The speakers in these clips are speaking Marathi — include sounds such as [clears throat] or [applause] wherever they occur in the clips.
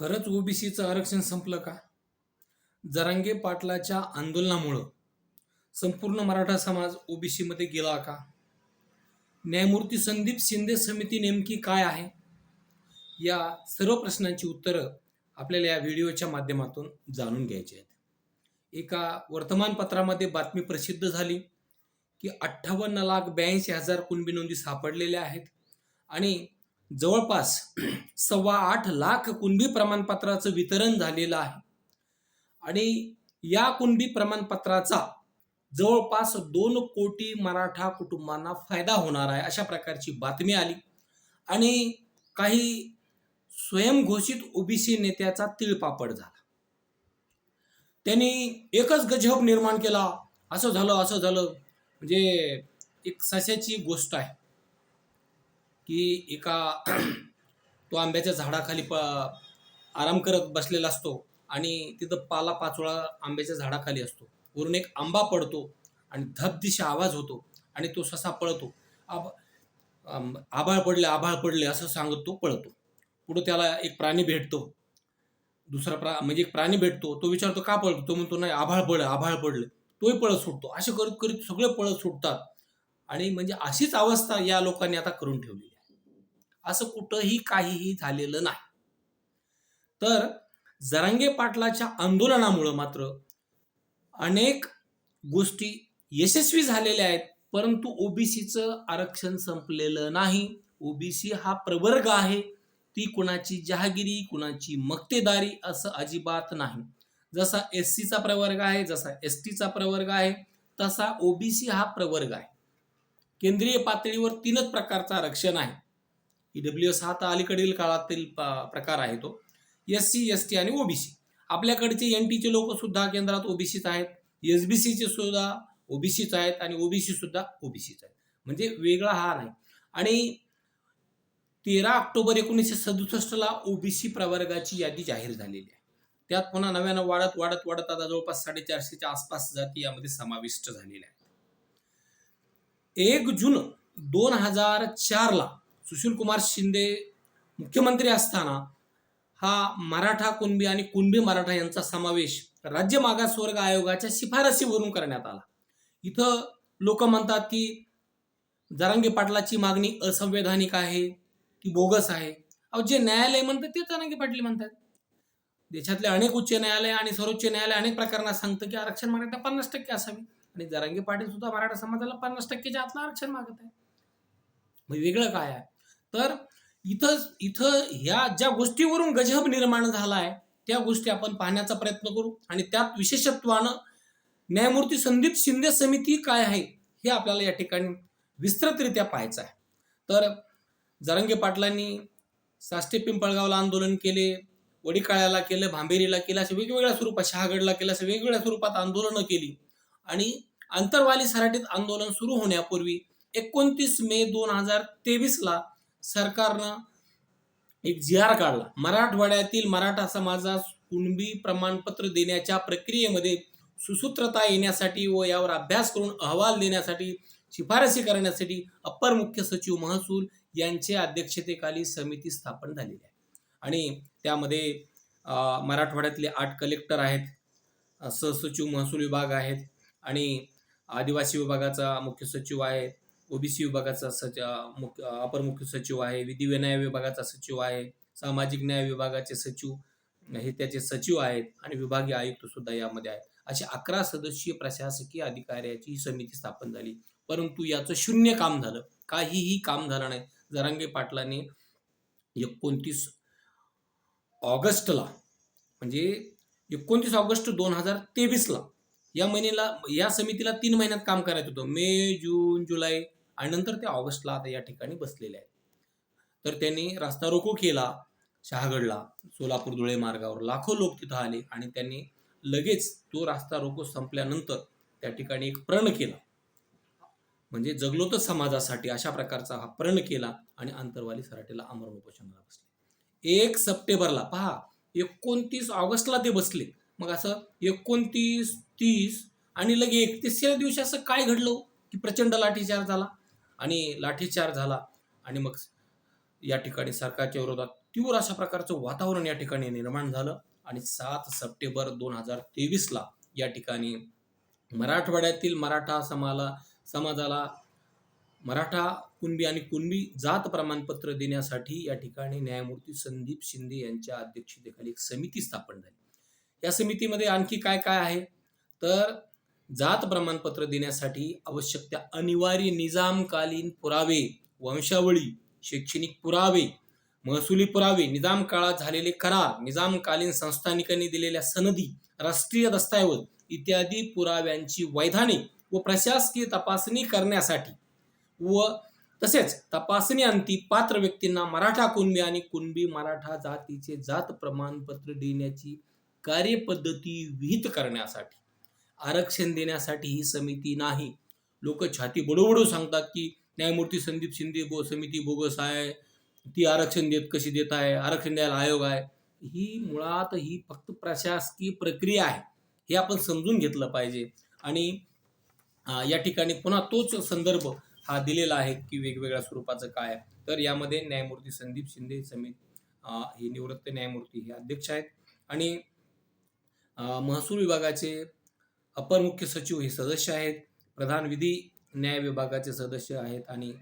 खरंच ओबीसीचं आरक्षण संपलं का? जरांगे पाटलाच्या आंदोलनामुळं संपूर्ण मराठा समाज ओबीसीमध्ये गेला का? न्यायमूर्ती संदीप शिंदे समिती नेमकी काय आहे? या सर्व प्रश्नांची उत्तरं आपल्याला या व्हिडिओच्या माध्यमातून जाणून घ्यायची आहेत. एका वर्तमानपत्रामध्ये बातमी प्रसिद्ध झाली की अठ्ठावन्न लाख ब्याऐंशी हजार कुणबी नोंदी सापडलेल्या आहेत आणि जवळपास सव्वा आठ लाख कुणबी प्रमाणपत्राचं वितरण झालेलं आहे. आणि या कुणबी प्रमाणपत्राचा जवळपास दोन कोटी मराठा कुटुंबांना फायदा होणार आहे अशा प्रकारची बातमी आली. आणि काही स्वयंघोषित ओबीसी नेत्याचा तिळपापड झाला. त्यांनी एकच गजब निर्माण केला. असं झालं असं झालं. म्हणजे एक सशाची गोष्ट आहे. की एका [clears throat] तो आंब्याच्या झाडाखाली प आराम करत बसलेला असतो आणि तिथं पाला पाचोळा आंब्याच्या झाडाखाली असतो. वरून एक आंबा पडतो आणि धबदिशा आवाज होतो आणि तो ससा पळतो. आब आभाळ पडले आभाळ पडले असं सांगत तो पळतो. पुढं त्याला एक प्राणी भेटतो. दुसरा प्रा म्हणजे एक प्राणी भेटतो. तो विचारतो का पळतो? तो म्हणतो नाही आभाळ पडलं आभाळ पडलं. तोही पळत सुटतो. असे करत करीत सगळे पळत सुटतात. आणि म्हणजे अशीच अवस्था या लोकांनी आता करून ठेवली. असं कुठंही काहीही झालेलं नाही. तर जरांगे पाटलाच्या आंदोलनामुळं मात्र अनेक गोष्टी यशस्वी झालेल्या आहेत परंतु ओबीसीचं आरक्षण संपलेलं नाही. ओबीसी हा प्रवर्ग आहे ती कुणाची जहागिरी कुणाची मक्तेदारी असं अजिबात नाही. जसा एस सीचा प्रवर्ग आहे जसा एस टीचा प्रवर्ग आहे तसा ओबीसी हा प्रवर्ग आहे. केंद्रीय पातळीवर तीनच प्रकारचं आरक्षण आहे. ईडब्ल्यू एस हा आता अलीकडील काळातील प्रकार आहे तो. एस सी एस टी आणि ओबीसी आपल्याकडचे एन टीचे लोक सुद्धा केंद्रात ओबीसीच आहेत. एस बी सीचे सुद्धा ओबीसीच आहेत आणि ओबीसी सुद्धा ओबीसीच आहेत. म्हणजे वेगळा हा नाही. आणि तेरा ऑक्टोबर एकोणीसशे सदुसष्टला ओबीसी प्रवर्गाची यादी जाहीर झालेली आहे. त्यात पुन्हा नव्यानं वाढत वाढत वाढत आता जवळपास साडेचारशेच्या आसपास जाती यामध्ये समाविष्ट झालेल्या आहेत. एक जून दोन हजार चारला सुशील कुमार शिंदे मुख्यमंत्री असताना हा मराठा कुणबी आणि कुणबी मराठा यांचा समावेश राज्य मागासवर्ग आयोगाच्या शिफारसीवरून करण्यात आला. इथं लोक म्हणतात की जरांगे पाटलाची मागणी असंवैधानिक आहे ती बोगस आहे. अहो जे न्यायालय म्हणतात ते जरांगे पाटील म्हणतात. देशातले अनेक उच्च न्यायालय आणि सर्वोच्च न्यायालय अनेक प्रकारांना सांगतं की आरक्षण मराठा पन्नास टक्के असावी. आणि जरांगे पाटील सुद्धा मराठा समाजाला पन्नास टक्केच्या आतलं आरक्षण मागत आहे मग वेगळं काय आहे? तर इथं इथं ह्या ज्या गोष्टीवरून गजब निर्माण झाला आहे त्या गोष्टी आपण पाहण्याचा प्रयत्न करू. आणि त्यात विशेषत्वानं न्यायमूर्ती संदीप शिंदे समिती काय आहे हे आपल्याला या ठिकाणी विस्तृतरित्या पाहायचं आहे. तर जरंगे पाटलांनी साष्टे पिंपळगावला आंदोलन केले वडिकाळ्याला केलं भांबेरीला केलं असे वेगवेगळ्या स्वरूपात शहागडला केलं असे वेगवेगळ्या स्वरूपात आंदोलनं केली. आणि आंतरवाली सराटीत आंदोलन सुरू होण्यापूर्वी एकोणतीस मे दोन हजार तेवीसला सरकारनं एक जी आर काढला. मराठवाड्यातील मराठा समाजास कुणबी प्रमाणपत्र देण्याच्या प्रक्रियेमध्ये सुसूत्रता येण्यासाठी व यावर अभ्यास करून अहवाल देण्यासाठी शिफारसी करण्यासाठी अप्पर मुख्य सचिव महसूल यांचे अध्यक्षतेखाली समिती स्थापन झालेली आहे. आणि त्यामध्ये मराठवाड्यातले आठ कलेक्टर आहेत सहसचिव महसूल विभाग आहेत आणि आदिवासी विभागाचा मुख्य सचिव आहे ओबीसी विभागाचा सचिव मुख्य अपर मुख्य सचिव आहे विधी न्याय विभागाचा सचिव आहे सामाजिक न्याय विभागाचे सचिव हे त्याचे सचिव आहेत आणि विभागीय आयुक्त सुद्धा यामध्ये आहेत. अशी अकरा सदस्यीय प्रशासकीय अधिकाऱ्याची ही समिती स्थापन झाली. परंतु याचं शून्य काम झालं. काहीही काम झालं नाही. जरांगे पाटलांनी एकोणतीस ऑगस्टला म्हणजे एकोणतीस ऑगस्ट दोन हजार तेवीसला या महिन्याला या समितीला तीन महिन्यात काम करायचं होतं. मे जून जुलै आणि नंतर ते ऑगस्टला आता या ठिकाणी बसलेले आहेत. तर त्यांनी रास्ता रोको केला शहागडला सोलापूर धुळे मार्गावर लाखो लोक तिथं आले आणि त्यांनी लगेच तो रास्ता रोको संपल्यानंतर त्या ठिकाणी एक प्रण केला. म्हणजे जगलो तर समाजासाठी अशा प्रकारचा हा प्रण केला आणि आंतरवाली सराटेला अमर उपोषणाला बसले. एक सप्टेंबरला पहा एकोणतीस ऑगस्टला ते बसले. मग असं एकोणतीस तीस आणि लगे एकतीसच्या दिवशी असं काय घडलं हो? की प्रचंड लाठीचार झाला? आणि लाठीचार झाला आणि मग या ठिकाणी सरकारच्या विरोधात तीव्र अशा प्रकारचं वातावरण या ठिकाणी निर्माण झालं. आणि सात सप्टेंबर दोन हजार तेवीसला या ठिकाणी मराठवाड्यातील मराठा समाला समाजाला मराठा कुणबी आणि कुणबी जात प्रमाणपत्र देण्यासाठी या ठिकाणी न्यायमूर्ती संदीप शिंदे यांच्या अध्यक्षतेखाली एक समिती स्थापन झाली. या समितीमध्ये आणखी काय काय आहे? तर जात प्रमाणपत्र देण्यासाठी आवश्यक त्या अनिवार्य निजामकालीन पुरावे वंशावळी शैक्षणिक पुरावे महसुली पुरावे निजाम काळात झालेले करार निजामकालीन संस्थानिकांनी दिलेल्या सनदी राष्ट्रीय दस्तऐवज इत्यादी पुराव्यांची वैधानिक व प्रशासकीय तपासणी करण्यासाठी व तसेच तपासणी अंती पात्र व्यक्तींना मराठा कुणबी आणि कुणबी मराठा जातीचे जात प्रमाणपत्र देण्याची कार्यपद्धती विहित करण्यासाठी. आरक्षण देण्यासाठी ही समिती नाही. लोक छाती बडोबडो सांगतात की न्यायमूर्ती संदीप शिंदे बो समिती बोगस आहे. ती आरक्षण देत कशी देत आहे? आरक्षण द्यायला आयोग आहे. ही मुळात ही फक्त प्रशासकीय प्रक्रिया आहे. हे आपण समजून घेतलं पाहिजे. आणि या ठिकाणी पुन्हा तोच संदर्भ हा दिलेला आहे की वेगवेगळ्या स्वरूपाचं काय आहे. तर यामध्ये न्यायमूर्ती संदीप शिंदे समित हे निवृत्त न्यायमूर्ती हे अध्यक्ष आहेत. आणि महसूल विभागाचे अपर मुख्य सचिव हे सदस्य आहेत. प्रधान विधी न्याय विभागाचे सदस्य आहेत आणि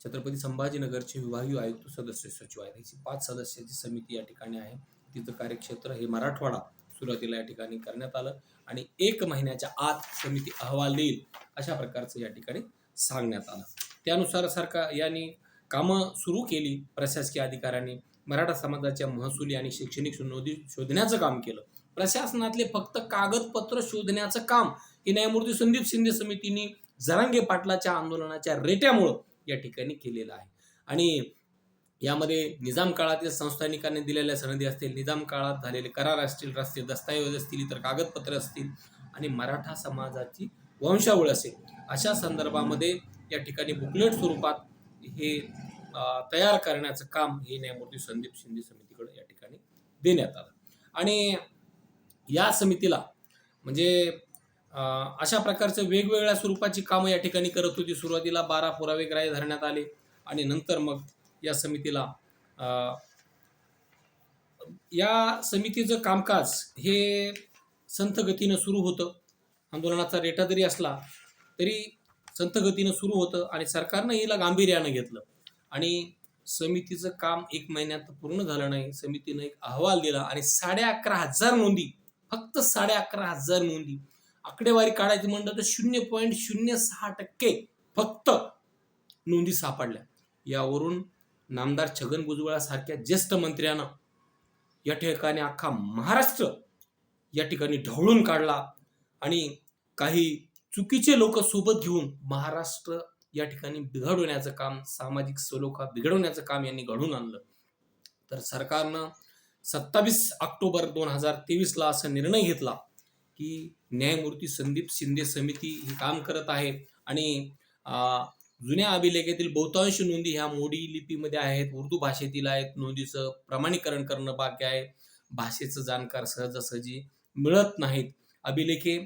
छत्रपती संभाजीनगरचे विभागीय आयुक्त सदस्य सचिव आहेत. याची पाच सदस्याची समिती या ठिकाणी आहे. तिचं कार्यक्षेत्र हे मराठवाडा सुरुवातीला या ठिकाणी करण्यात आलं आणि एक महिन्याच्या आत समिती अहवाल देईल अशा प्रकारचं या ठिकाणी सांगण्यात आलं. त्यानुसार सरकार यांनी कामं सुरू केली. प्रशासकीय अधिकाऱ्यांनी मराठा समाजाच्या महसुली आणि शैक्षणिक नोंदी शोधण्याचं काम केलं. प्रशासनातले फक्त कागदपत्र शोधण्याचं काम हे न्यायमूर्ती संदीप शिंदे समितीने जरांगे पाटलाच्या आंदोलनाच्या रेट्यामुळं या ठिकाणी केलेलं आहे. आणि यामध्ये निजाम काळातील संस्थानिकांनी दिलेल्या सनदी असतील निजाम काळात झालेले करार असतील रस्ते दस्तऐवज असतील इतर कागदपत्र असतील आणि मराठा समाजाची वंशावळ असेल अशा संदर्भामध्ये या ठिकाणी बुकलेट स्वरूपात हे तयार करण्याचं काम हे न्यायमूर्ती संदीप शिंदे समितीकडे या ठिकाणी देण्यात आलं. आणि या समितीला. म्हणजे अशा प्रकारचं वेगवेगळ्या स्वरूपाची कामं या ठिकाणी करत होती. सुरुवातीला बारा पुरावे ग्राह्य धरण्यात आले आणि नंतर मग या समितीला या समितीचं कामकाज हे संथ गतीनं सुरू होतं. आंदोलनाचा रेटा जरी असला तरी संथ गतीनं सुरू होतं आणि सरकारनं याला गांभीर्यानं घेतलं. आणि समितीचं काम एक महिन्यात पूर्ण झालं नाही. समितीनं एक अहवाल दिला आणि साडे अकरा हजार नोंदी फक्त साडे अकरा हजार नोंदी. आकडेवारी काढायची म्हणलं तर शून्य पॉईंट शून्य सहा टक्के फक्त नोंदी सापडल्या. यावरून नामदार छगन भुजबळासारख्या ज्येष्ठ मंत्र्यानं या ठिकाणी अख्खा महाराष्ट्र या ठिकाणी ढवळून काढला आणि काही चुकीचे लोक सोबत घेऊन महाराष्ट्र या ठिकाणी बिघडवण्याचं काम सामाजिक सलोखा बिघडवण्याचं काम यांनी घडून आणलं. तर सरकारनं सत्तावीस ऑक्टोबर दोन हजार तेवीसला असा निर्णय घेतला की न्यायमूर्ती संदीप शिंदे समिती ही काम करत आहे. आणि जुन्या अभिलेखातील बहुतांश नोंदी ह्या मोडी लिपीमध्ये आहेत. उर्दू भाषेतील आहेत. नोंदीचं प्रमाणीकरण करणं बाकी आहे. भाषेचं जाणकार सहजासहजी मिळत नाहीत. अभिलेखे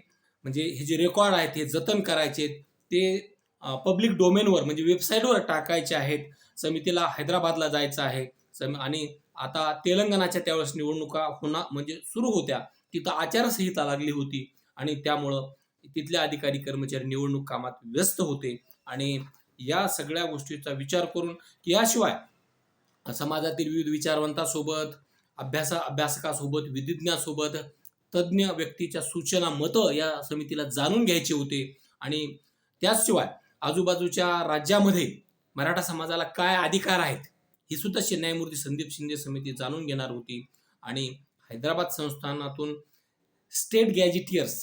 म्हणजे हे जे रेकॉर्ड आहेत हे जतन करायचे ते पब्लिक डोमेनवर म्हणजे वेबसाईटवर टाकायचे आहेत. समितीला हैदराबादला जायचं आहे. सम आणि आता तेलंगणाच्या त्यावेळेस निवडणुका होणार म्हणजे सुरू होत्या. तिथं आचारसंहिता लागली होती आणि त्यामुळं तिथले अधिकारी कर्मचारी निवडणूक कामात व्यस्त होते. आणि या सगळ्या गोष्टीचा विचार करून की याशिवाय समाजातील विविध विचारवंतासोबत अभ्यासा अभ्यासकासोबत विधिज्ञासोबत तज्ज्ञ व्यक्तीच्या सूचना मतं या समितीला जाणून घ्यायचे होते. आणि त्याशिवाय आजूबाजूच्या राज्यामध्ये मराठा समाजाला काय अधिकार आहेत? ही सुद्धा न्यायमूर्ती संदीप शिंदे समिती जाणून घेणार होती. आणि हैदराबाद संस्थानातून स्टेट गॅजेटियर्स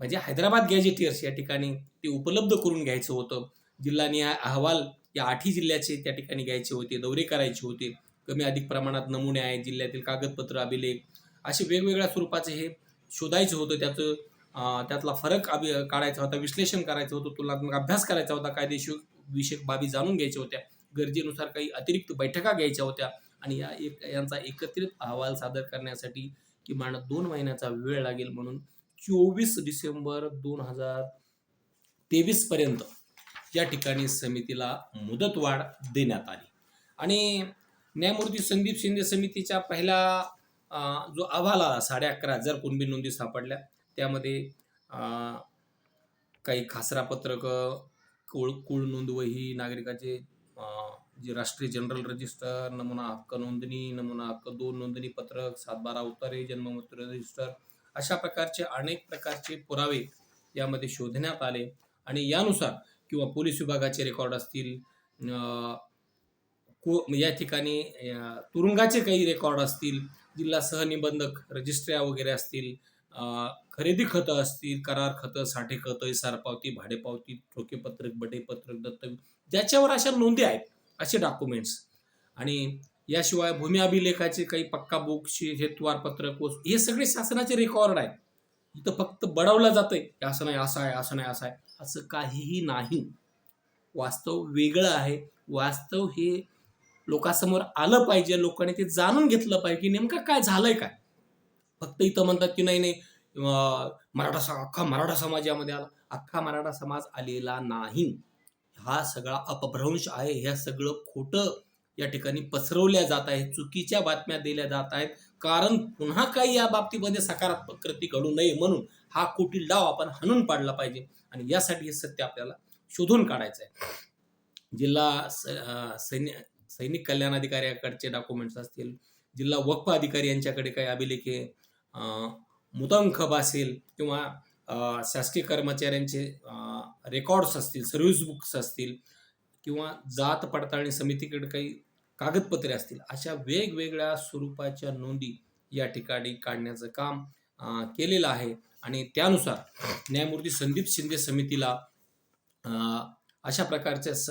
म्हणजे हैदराबाद गॅजेटियर्स या ठिकाणी ते उपलब्ध करून घ्यायचं होतं. जिल्हानिहाय अहवाल या आठही जिल्ह्याचे त्या ठिकाणी घ्यायचे होते दौरे करायचे होते. कमी अधिक प्रमाणात नमुने आहेत जिल्ह्यातील कागदपत्र अभिलेख असे वेगवेगळ्या स्वरूपाचे हे शोधायचं होतं. त्याचं त्यातला फरक अभि काढायचा होता विश्लेषण करायचं होतं तुलनात्मक अभ्यास करायचा होता कायदेशीर विषयक बाबी जाणून घ्यायच्या होत्या. गरजेनुसार काही अतिरिक्त बैठका घ्यायच्या होत्या. आणि या एक यांचा एकत्रित अहवाल सादर करण्यासाठी किमान दोन महिन्याचा वेळ लागेल म्हणून चोवीस डिसेंबर दोन हजार तेवीस पर्यंत या ठिकाणी समितीला मुदतवाढ देण्यात आली. आणि न्यायमूर्ती संदीप शिंदे समितीच्या पहिला जो अहवाल आला साडे अकरा हजार कुणबी नोंदी सापडल्या. त्यामध्ये काही खासरा पत्रक कुळ कुळ नोंदवही नागरिकाचे जे राष्ट्रीय जनरल रजिस्टर नमुना हक्क नोंदणी नमुना हक्क दोन नोंदणी पत्रक सातबारा उतारे जन्ममृत्यू रजिस्टर अशा प्रकारचे अनेक प्रकारचे पुरावे यामध्ये शोधण्यात आले आणि यानुसार किंवा पोलीस विभागाचे रेकॉर्ड असतील को या ठिकाणी तुरुंगाचे काही रेकॉर्ड असतील जिल्हा सहनिबंधक रजिस्ट्र्या वगैरे असतील खरेदी खतं असतील करार खतं साठे खतं इसारपावती भाडेपावती ठोकेपत्रक बटेपत्रक दत्त ज्याच्यावर अशा नोंदी आहेत असे डॉक्युमेंट्स आणि याशिवाय भूमी अभिलेखाचे काही पक्का बुक हेतुवार पत्रक हे सगळे शासनाचे रेकॉर्ड आहेत. इथं फक्त बडवलं जातंय असं नाही असं आहे असं नाही असं आहे. असं काहीही नाही. वास्तव वेगळं आहे. वास्तव हे लोकांसमोर आलं पाहिजे. लोकांनी ते जाणून घेतलं पाहिजे की नेमकं काय झालंय काय? फक्त इथं म्हणतात की नाही नाही मराठा स- अख्खा मराठा समाजामध्ये आला. अख्खा मराठा समाज आलेला नाही. हा सगळा अपभ्रंश आहे. हे सगळं खोटं या ठिकाणी पसरवल्या जात आहे चुकीच्या बातम्या दिल्या जात आहेत. कारण पुन्हा काही या बाबतीमध्ये सकारात्मक कृती घडू नये म्हणून हा कुटील डाव आपण हाणून पाडला पाहिजे. आणि यासाठी हे सत्य आपल्याला शोधून काढायचं आहे जिल्हा स- सैन्य सैनिक कल्याण अधिकाऱ्याकडचे डॉक्युमेंट्स असतील जिल्हा वक्फ अधिकारी यांच्याकडे काही अभिलेखे अं, मुदंखब असेल किंवा शासकीय कर्मचाऱ्यांचे रेकॉर्ड्स असतील सर्व्हिस बुक्स असतील किंवा जात पडताळणी समितीकडे काही कागदपत्रे असतील अशा वेगवेगळ्या स्वरूपाच्या नोंदी या ठिकाणी काढण्याचं काम केलेलं आहे. आणि त्यानुसार न्यायमूर्ती संदीप शिंदे समितीला अशा प्रकारच्या स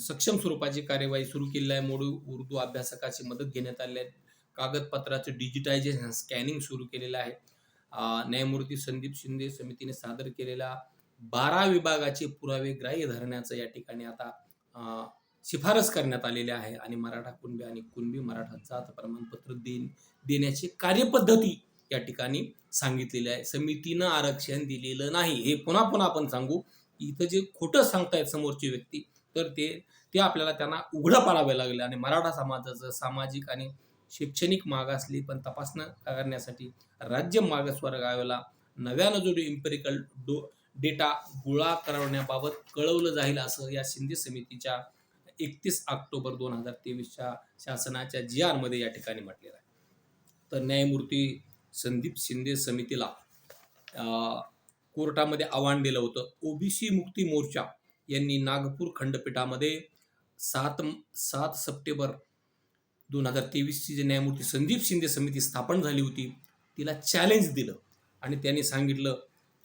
सक्षम स्वरूपाची कार्यवाही सुरू केली आहे. मोडू उर्दू अभ्यासकाची मदत घेण्यात आली आहे. कागदपत्राचं डिजिटायझेशन स्कॅनिंग सुरू केलेलं आहे. न्यायमूर्ती संदीप शिंदे समितीने सादर केलेल्या बारा विभागाचे पुरावे ग्राह्य धरण्याचं या ठिकाणी आता शिफारस करण्यात आलेली आहे आणि मराठा कुणबी आणि कुणबी मराठा जात प्रमाणपत्र देण देण्याची कार्यपद्धती या ठिकाणी सांगितलेली आहे. समितीनं आरक्षण दिलेलं नाही. हे पुन्हा पुन्हा आपण सांगू. इथं जे खोटं सांगतायत समोरची व्यक्ती तर ते ते आपल्याला त्यांना उघडं पाडावे लागले आणि मराठा समाजाचं सामाजिक आणि शैक्षणिक मागासली पण तपासणं करण्यासाठी राज्य मागासवर्ग आयोगाला नव्यानं जो इम्पेरिकल डो डेटा गोळा करवण्याबाबत कळवलं जाईल असं या शिंदे समितीच्या एकतीस ऑक्टोबर दोन हजार तेवीसच्या शासनाच्या जी आरमध्ये या ठिकाणी म्हटलेलं आहे. तर न्यायमूर्ती संदीप शिंदे समितीला कोर्टामध्ये आव्हान दिलं होतं. ओबीसी मुक्ती मोर्चा यांनी नागपूर खंडपीठामध्ये सात सात सप्टेंबर दोन हजार तेवीसची जे न्यायमूर्ती संदीप शिंदे समिती स्थापन झाली होती तिला चॅलेंज दिलं. आणि त्यांनी सांगितलं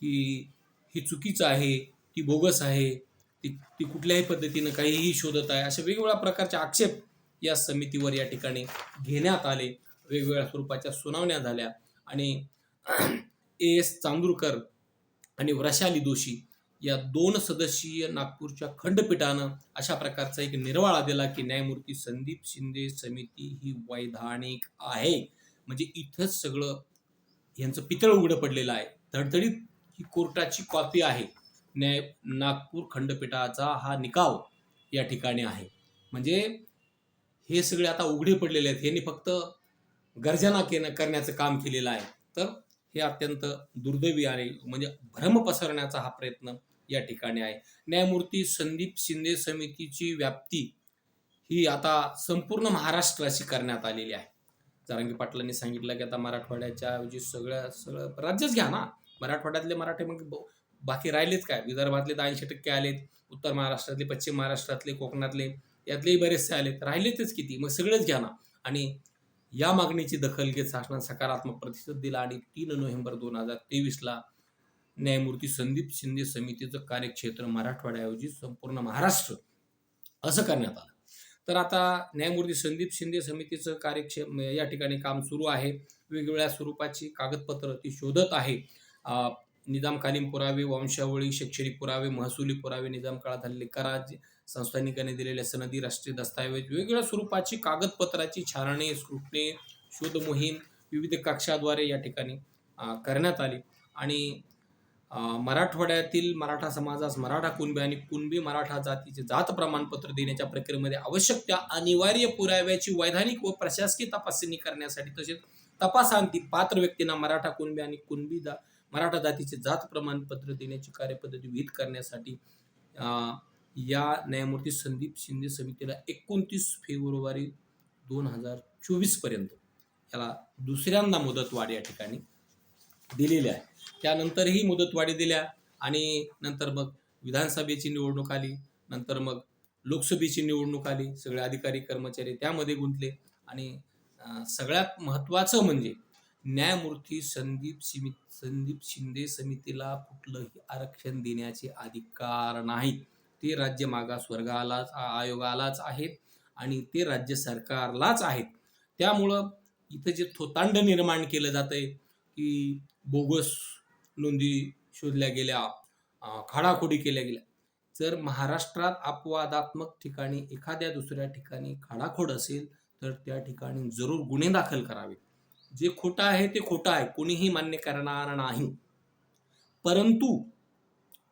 की ही चुकीचं आहे ती बोगस आहे ती ती कुठल्याही पद्धतीनं काहीही शोधत आहे अशा वेगवेगळ्या प्रकारचे आक्षेप या समितीवर या ठिकाणी घेण्यात आले. वेगवेगळ्या स्वरूपाच्या सुनावण्या झाल्या. आणि [clears throat] ए एस चांदूरकर आणि वृषाली दोषी या दोन सदस्यीय नागपूरच्या खंडपीठानं अशा प्रकारचा एक निर्वाळा दिला की न्यायमूर्ती संदीप शिंदे समिती ही वैधानिक आहे. म्हणजे इथंच सगळं यांचं पितळ उघडं पडलेलं आहे. धडधडीत ही कोर्टाची कॉपी आहे. न्याय नागपूर खंडपीठाचा हा निकाल या ठिकाणी आहे. म्हणजे हे सगळे आता उघडे पडलेले आहेत. यांनी फक्त गर्जना केनं करण्याचं काम केलेलं आहे. तर हे अत्यंत दुर्दैवी आणि म्हणजे भ्रम पसरण्याचा हा प्रयत्न या ठिकाणी आहे. न्यायमूर्ती संदीप शिंदे समितीची व्याप्ती ही आता संपूर्ण महाराष्ट्राशी करण्यात आलेली आहे. जारंगी पाटलांनी सांगितलं की आता मराठवाड्याच्या ऐवजी सगळ्या सगळं राज्यच घ्या ना. मराठवाड्यातले मराठी मग बाकी राहिलेच काय? विदर्भातले तर ऐंशी टक्के आलेत उत्तर महाराष्ट्रातले पश्चिम महाराष्ट्रातले कोकणातले यातलेही बरेचसे आलेत. राहिलेतच किती? मग सगळेच घ्या ना. आणि या मागणीची दखल घेत शासनाने सकारात्मक प्रतिसाद दिला आणि तीन नोव्हेंबर दोन हजार तेवीसला न्यायमूर्ती संदीप शिंदे समितीचं कार्यक्षेत्र मराठवाड्याऐवजी संपूर्ण महाराष्ट्र असं करण्यात आलं. तर आता न्यायमूर्ती संदीप शिंदे समितीचं कार्यक्षेत्र या ठिकाणी काम सुरू आहे. वेगवेगळ्या स्वरूपाची कागदपत्र ती शोधत आहे. निजामकालीन पुरावे वंशावळी शैक्षणिक पुरावे महसुली पुरावे निजाम काळात झालेले करार संस्थानिकांनी दिलेल्या सनदी राष्ट्रीय दस्तावेज वेगवेगळ्या स्वरूपाची कागदपत्राची छाननी स्क्रुटनी शोध मोहीम विविध कक्षाद्वारे या ठिकाणी करण्यात आली. आणि मराठवाड्यातील मराठा समाजास मराठा कुणबी आणि कुणबी मराठा जातीचे जात प्रमाणपत्र देण्याच्या प्रक्रियेमध्ये आवश्यक त्या अनिवार्य पुराव्याची वैधानिक व प्रशासकीय तपासणी करण्यासाठी तसेच तपासांती पात्र व्यक्तींना मराठा कुणबी आणि कुणबी जा मराठा जातीचे जात प्रमाणपत्र देण्याची कार्यपद्धती विहित करण्यासाठी या न्यायमूर्ती संदीप शिंदे समितीला एकोणतीस फेब्रुवारी दोन हजार चोवीसपर्यंत याला दुसऱ्यांदा मुदतवाढ या ठिकाणी दिलेली आहे. त्यानंतरही मुदतवाढी दिल्या आणि नंतर मग विधानसभेची निवडणूक आली नंतर मग लोकसभेची निवडणूक आली सगळे अधिकारी कर्मचारी त्यामध्ये गुंतले आणि सगळ्यात महत्त्वाचं म्हणजे न्यायमूर्ती संदीप सिमी संदीप शिंदे समितीला कुठलंही आरक्षण देण्याचे अधिकार नाहीत ते राज्य मागास वर्गालाच आयोगालाच आहेत आणि ते राज्य सरकारलाच आहेत. त्यामुळं इथं जे थोतांड निर्माण केलं जातंय की बोगस नोंदी शोधल्या गेल्या खाडाखोडी केल्या गेल्या जर महाराष्ट्रात अपवादात्मक ठिकाणी एखाद्या दुसऱ्या ठिकाणी खाडाखोड असेल तर त्या ठिकाणी जरूर गुन्हे दाखल करावे जे खोटं आहे ते खोटं आहे कोणीही मान्य करणार नाही. परंतु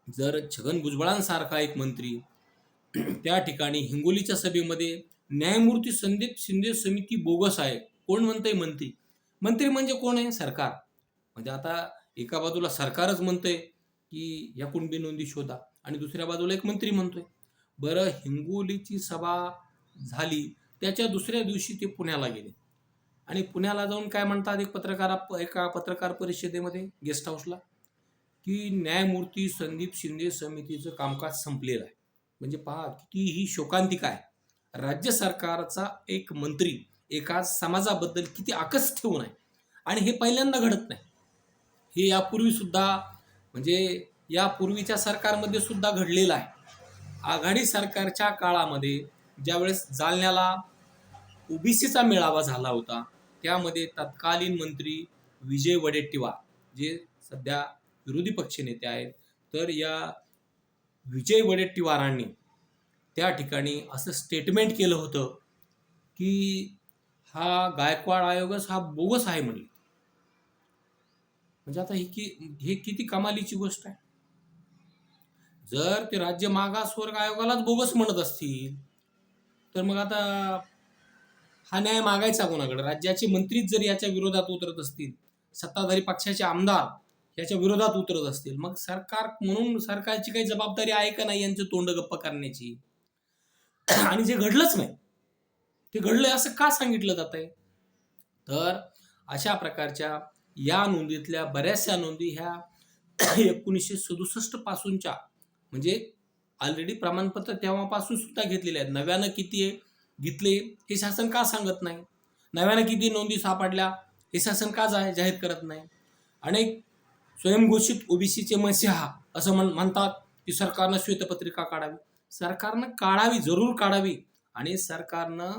जर छगन भुजबळांसारखा एक मंत्री त्या ठिकाणी हिंगोलीच्या सभेमध्ये न्यायमूर्ती संदीप शिंदे समिती बोगस आहे कोण म्हणतंय मंत्री? मंत्री म्हणजे कोण आहे? सरकार. म्हणजे आता एका बाजूला सरकारच म्हणतंय की या कुणबी नोंदी शोधा आणि दुसऱ्या बाजूला एक मंत्री म्हणतोय. बरं हिंगोलीची सभा झाली त्याच्या दुसऱ्या दिवशी ते पुण्याला गेले. आणि पुण्याला जाऊन काय म्हणतात एक पत्रकारा एका पत्रकार परिषदेमध्ये गेस्ट हाऊसला? की न्यायमूर्ती संदीप शिंदे समितीचं कामकाज संपलेलं आहे. म्हणजे पहा कितीही शोकांतिका आहे राज्य सरकारचा एक मंत्री एका समाजाबद्दल किती आकस ठेवून आहे आणि हे पहिल्यांदा घडत नाही. हे यापूर्वी सुद्धा म्हणजे यापूर्वीच्या सरकारमध्ये सुद्धा घडलेलं आहे. आघाडी सरकारच्या काळामध्ये ज्यावेळेस जालन्याला ओबीसीचा मेळावा झाला होता त्यामध्ये तत्कालीन मंत्री विजय वडेट्टीवार जे सध्या विरोधी पक्षनेते आहेत तर या विजय वडेट्टीवारांनी त्या ठिकाणी असं स्टेटमेंट केलं होतं की हा गायकवाड आयोगच हा बोगस आहे म्हणले. म्हणजे आता ही की हे किती कमालीची गोष्ट आहे. जर ते राज्य मागासवर्ग आयोगालाच बोगस म्हणत असतील तर मग आता हा न्याय मागायचा कोणाकडे? राज्याचे मंत्रीच जर याच्या विरोधात उतरत असतील सत्ताधारी पक्षाचे आमदार याच्या विरोधात उतरत असतील. मग सरकार म्हणून सरकारची काही जबाबदारी आहे का नाही यांचं तोंड गप्प करण्याची? आणि जे घडलंच नाही ते घडलंय असं का सांगितलं जात आहे तर अशा प्रकारच्या या नोंदीतल्या बऱ्याचशा नोंदी ह्या एकोणीसशे सदुसष्ट पासूनच्या म्हणजे ऑलरेडी प्रमाणपत्र तेव्हापासून सुद्धा घेतलेले आहेत. नव्यानं किती घेतले हे शासन का सांगत नाही? नव्यानं किती नोंदी सापडल्या हे शासन का जा जाहीर करत नाही? अनेक स्वयंघोषित ओबीसीचे मसिहा असं म्हण म्हणतात की सरकारनं श्वेतपत्रिका काढावी. सरकारनं काढावी जरूर काढावी. आणि सरकारनं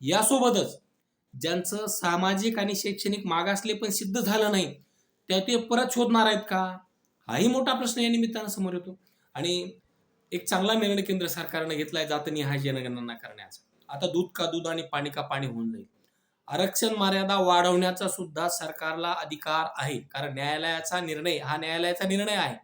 यासोबतच ज्यांचं सामाजिक आणि शैक्षणिक मागासले पण सिद्ध झालं नाही त्या ते परत शोधणार आहेत का? हाही मोठा प्रश्न या निमित्तानं समोर येतो. आणि एक चांगला निर्णय केंद्र सरकारनं घेतलाय हा जनगणना करण्याचा. आता दूध का दूध आणि पाणी का पाणी होऊन जाईल. आरक्षण मर्यादा वाढवण्याचा सुद्धा सरकारला अधिकार आहे. कारण न्यायालयाचा निर्णय हा न्यायालयाचा निर्णय आहे.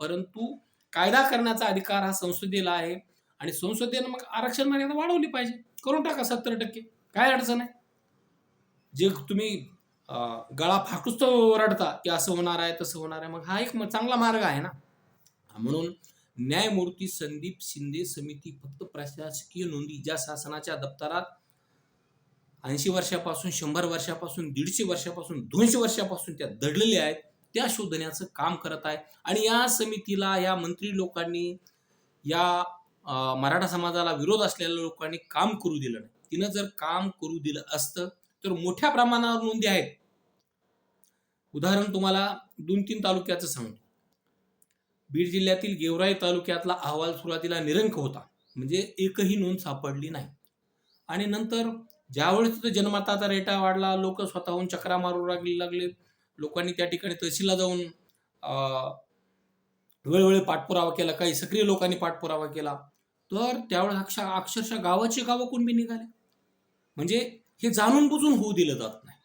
परंतु कायदा करण्याचा अधिकार हा संसदेला आहे आणि संसदेनं मग आरक्षण मर्यादा वाढवली पाहिजे. करून टाका सत्तर टक्के. काय अडचण आहे? जे तुम्ही गळा फाटूच तर ओरडता की असं होणार आहे तसं होणार आहे मग हा एक चांगला मार्ग आहे ना? म्हणून न्यायमूर्ती संदीप शिंदे समिती फक्त प्रशासकीय नोंदी ज्या शासनाच्या दप्तरात ऐंशी वर्षापासून शंभर वर्षापासून दीडशे वर्षापासून दोनशे वर्षापासून त्या दडलेल्या आहेत त्या शोधण्याचं काम करत आहे. आणि या समितीला या मंत्री लोकांनी या मराठा समाजाला विरोध असलेल्या लोकांनी काम करू दिलं नाही. तिनं जर काम करू दिलं असतं तर मोठ्या प्रमाणावर नोंदी आहेत. उदाहरण तुम्हाला दोन तीन तालुक्याचं सांगतो. बीड जिल्ह्यातील गेवराई तालुक्यातला अहवाल सुरुवातीला निरंक होता. म्हणजे एकही नोंद सापडली नाही. आणि नंतर ज्यावेळेस तिथं जनमताचा रेटा वाढला लोक स्वतःहून चक्रा मारू लागले लागले लोकांनी त्या ठिकाणी तहसीलला जाऊन वेळोवेळी पाठपुरावा केला काही सक्रिय लोकांनी पाठपुरावा केला. तर त्यावेळेस अक्षर अक्षरशः गावाचे गावं कुणबी निघाले? म्हणजे हे जाणून बुजून होऊ दिलं जात नाही.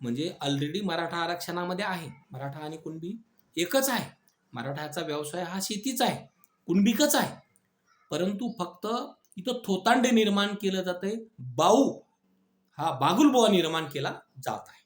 म्हणजे ऑलरेडी मराठा आरक्षणामध्ये आहे. मराठा आणि कुणबी एकच आहे. मराठाचा व्यवसाय हा शेतीच आहे. कुणबिकच आहे. परंतु फक्त इथं थोतांडे निर्माण केलं जातंय. बाऊ हा बागुलबुवा निर्माण केला जात आहे.